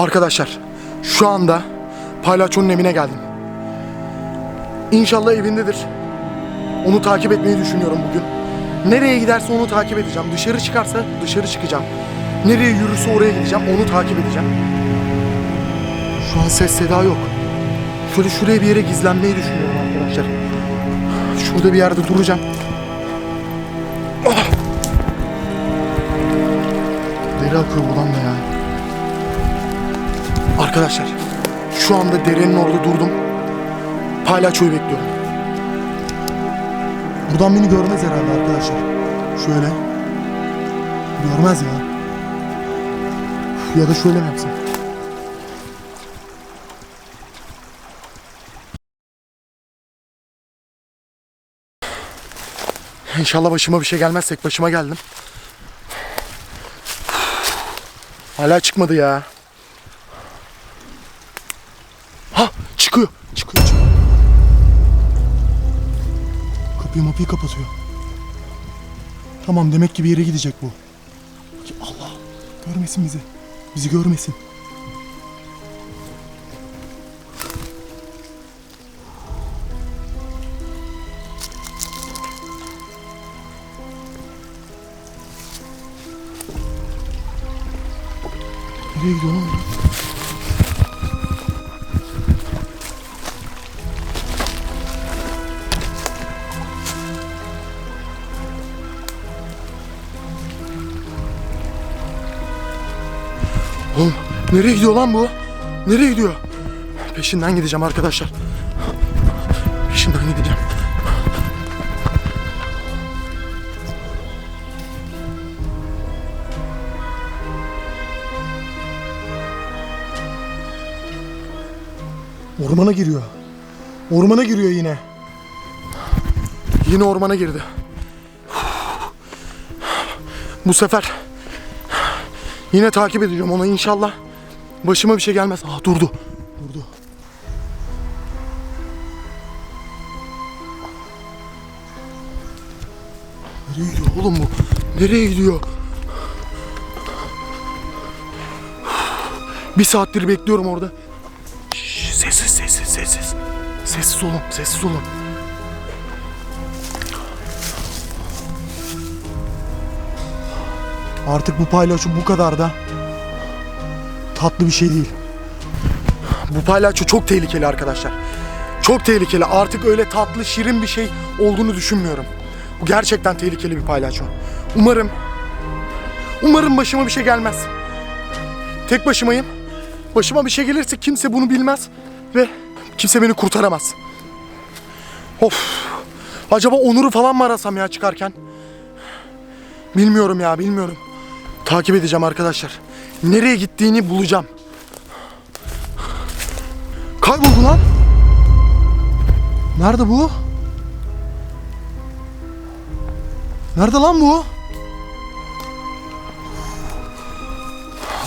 Arkadaşlar şu anda palyaçonun evine geldim. İnşallah evindedir. Onu takip etmeyi düşünüyorum bugün. Nereye giderse onu takip edeceğim. Dışarı çıkarsa dışarı çıkacağım. Nereye yürürse oraya gideceğim. Onu takip edeceğim. Şu an ses seda yok. Şöyle şuraya bir yere gizlenmeyi düşünüyorum arkadaşlar. Şurada bir yerde duracağım. Ah! Deri akıyor buradan da ya. Arkadaşlar şu anda derenin orada durdum. Palyaçoyu bekliyorum. Buradan beni görmez herhalde arkadaşlar. Şöyle. Görmez ya. Ya da şöyle mi yapsam? İnşallah başıma bir şey gelmez. Tek başıma geldim. Hala çıkmadı ya. Ha çıkıyor. Çıkıyor. Kapıyı mapıyı kapatıyor. Tamam demek ki bir yere gidecek bu. Allah görmesin bizi. Bizi görmesin. Nereye gidiyor lan? Oğlum nereye gidiyor lan bu? Nereye gidiyor? Peşinden gideceğim arkadaşlar. Peşinden gideceğim. Ormana giriyor. Ormana giriyor yine. Yine ormana girdi. Bu sefer Yine takip edeceğim onu inşallah. Başıma bir şey gelmez. Ah durdu. Durdu. Nereye gidiyor oğlum bu? Nereye gidiyor? Bir saattir bekliyorum orada. Şş, sessiz sessiz sessiz. Sessiz olun sessiz olun. Artık bu palyaço bu kadar da tatlı bir şey değil. Bu palyaço çok tehlikeli arkadaşlar. Çok tehlikeli. Artık öyle tatlı, şirin bir şey olduğunu düşünmüyorum. Bu gerçekten tehlikeli bir palyaço. Umarım umarım başıma bir şey gelmez. Tek başımayım. Başıma bir şey gelirse kimse bunu bilmez ve kimse beni kurtaramaz. Of. Acaba Onur'u falan mı arasam ya çıkarken? Bilmiyorum ya, bilmiyorum. Takip edeceğim arkadaşlar. Nereye gittiğini bulacağım. Kayboldu lan. Nerede bu? Nerede lan bu?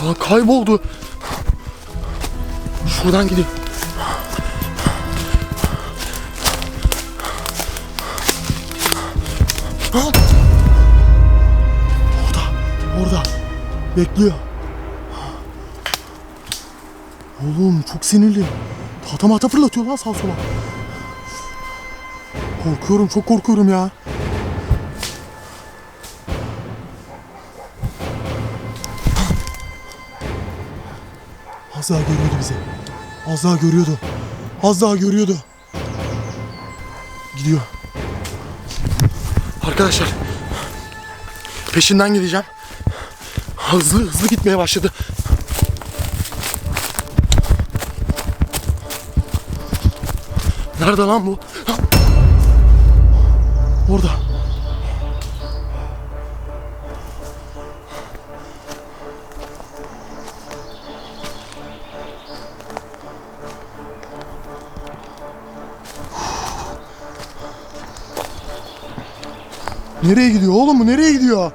Aa, kayboldu. Şuradan gideyim. Aa! Bekliyor. Oğlum çok sinirli. Tahta mahta fırlatıyor lan sağa sola. Korkuyorum, çok korkuyorum ya. Az daha görüyordu bizi. Az daha görüyordu. Az daha görüyordu. Gidiyor. Arkadaşlar. Peşinden gideceğim. Hızlı hızlı gitmeye başladı. Nerede lan bu? Orada. Nereye gidiyor oğlum bu? Nereye gidiyor?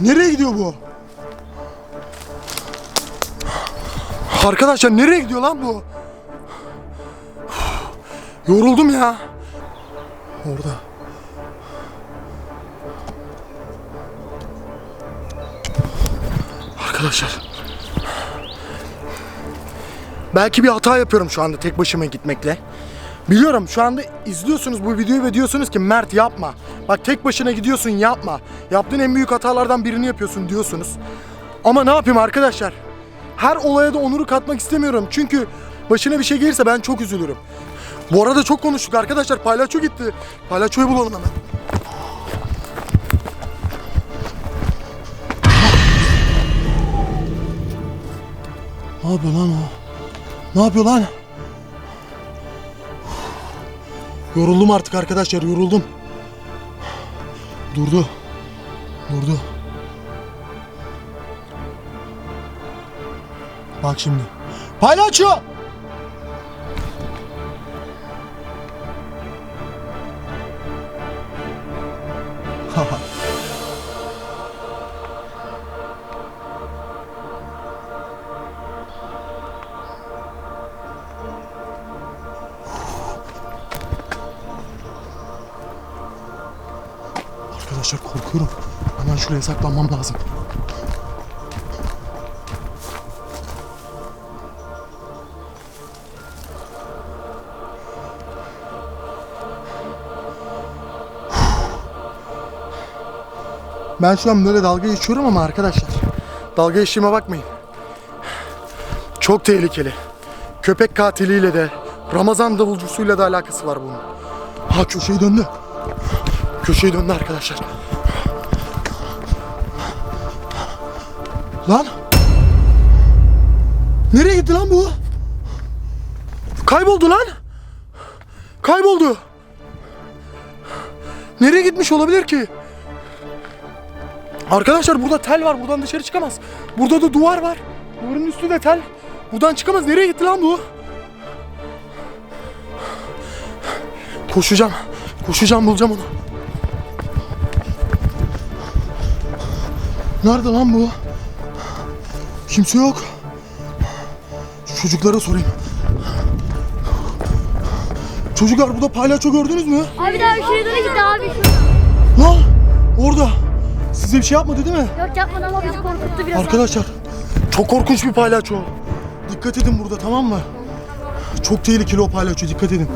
Nereye gidiyor bu? Arkadaşlar nereye gidiyor lan bu? Yoruldum ya. Orada. Arkadaşlar. Belki bir hata yapıyorum şu anda tek başıma gitmekle. Biliyorum şu anda izliyorsunuz bu videoyu ve diyorsunuz ki Mert yapma. Bak tek başına gidiyorsun yapma. Yaptığın en büyük hatalardan birini yapıyorsun diyorsunuz. Ama ne yapayım arkadaşlar? Her olaya da Onur'u katmak istemiyorum. Çünkü başına bir şey gelirse ben çok üzülürüm. Bu arada çok konuştuk arkadaşlar. Palyaço gitti. Palyaçoyu bulalım hemen. Ne yapıyor lan o? Ne yapıyor lan? Yoruldum artık arkadaşlar yoruldum. Durdu. Durdu. Bak şimdi. Palyaço! Arkadaşlar korkuyorum. Hemen şuraya saklanmam lazım. Ben şu an böyle dalga geçiyorum ama arkadaşlar dalga geçtiğime bakmayın. Çok tehlikeli. Köpek katiliyle de Ramazan davulcusuyla da alakası var bunun. Ha köşeyi döndü. Köşeyi döndü arkadaşlar. Lan! Nereye gitti lan bu? Kayboldu lan! Kayboldu! Nereye gitmiş olabilir ki? Arkadaşlar burada tel var. Buradan dışarı çıkamaz. Burada da duvar var. Duvarın üstü de tel. Buradan çıkamaz. Nereye gitti lan bu? Koşacağım. Koşacağım bulacağım onu. Nerede lan bu? Kimse yok. Şu çocuklara sorayım. Çocuklar burada palyaço gördünüz mü? Abi daha şuraya gitti abi. Lan orada. Size bir şey yapmadı değil mi? Yok yapmadı ama bizi korkuttu biraz. Arkadaşlar çok korkunç bir palyaço. Dikkat edin burada tamam mı? Çok tehlikeli o palyaço dikkat edin.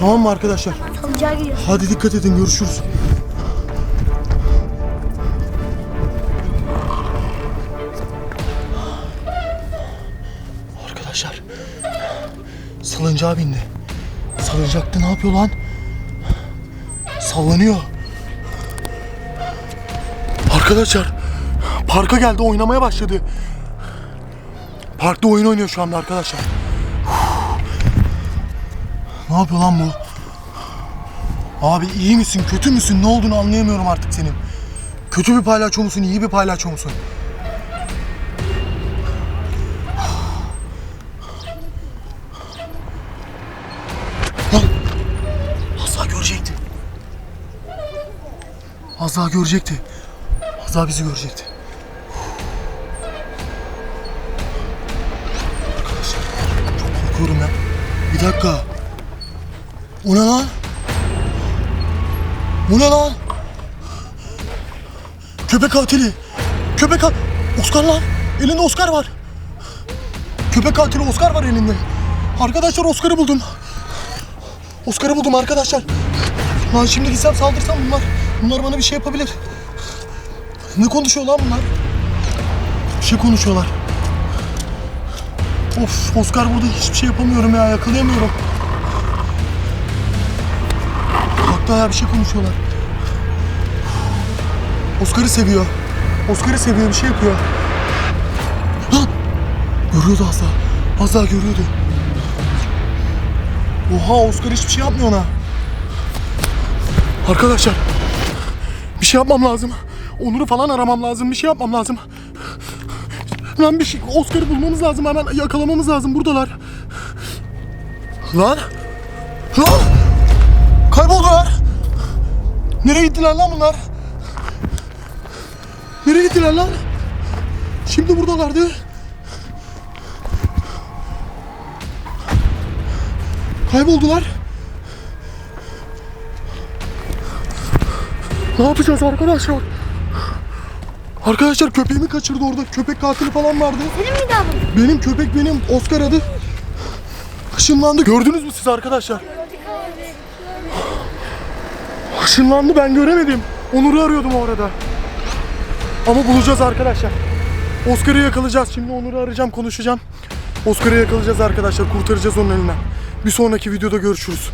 Tamam mı arkadaşlar? Salıcağa gidiyor. Hadi dikkat edin görüşürüz. Arkadaşlar salıncağa bindi. Salıncakta ne yapıyor lan? Sallanıyor. Arkadaşlar parka geldi oynamaya başladı. Parkta oyun oynuyor şu anda arkadaşlar. Ne yapıyor lan bu? Abi iyi misin, kötü müsün, ne olduğunu anlayamıyorum artık senin. Kötü bir palyaço musun, iyi bir palyaço musun? Az daha görecekti. Az daha görecekti. Az daha bizi görecekti. Arkadaşlar çok korkuyorum ya. Bir dakika. O ne lan? Bu ne lan? Köpek katili. Köpek kat... Oscar lan. Elinde Oscar var. Köpek katili Oscar var elinde. Arkadaşlar Oscar'ı buldum. Oscar'ı buldum arkadaşlar. Lan şimdi gitsem saldırsam bunlar. Bunlar bana bir şey yapabilir. Ne konuşuyor lan bunlar? Bir şey konuşuyorlar. Of Oscar burada hiçbir şey yapamıyorum ya yakalayamıyorum. Hatta ya bir şey konuşuyorlar. Oscar'ı seviyor. Oscar'ı seviyor bir şey yapıyor. Lan! Görüyordu az daha. Az daha görüyordu. Oha Oscar hiçbir şey yapmıyor ona. Arkadaşlar. Bir şey yapmam lazım. Onur'u falan aramam lazım. Bir şey yapmam lazım. Lan bir şey Oscar'ı bulmamız lazım. Hemen yakalamamız lazım. Buradalar. Lan! Lan! Kayboldular. Nereye gittiler lan bunlar? Nereye gittiler lan? Şimdi buradalardı. Kayboldular. Ne yapacağız arkadaşlar? Arkadaşlar köpeğimi kaçırdı orada. Köpek katili falan vardı. Senin miydi abi? Benim köpek benim. Oscar adı. Işınlandı. Gördünüz mü siz arkadaşlar? Işınlandı ben göremedim. Onur'u arıyordum o arada. Ama bulacağız arkadaşlar. Oscar'ı yakalayacağız. Şimdi Onur'u arayacağım, konuşacağım. Oscar'ı yakalayacağız arkadaşlar. Kurtaracağız onun elinden. Bir sonraki videoda görüşürüz.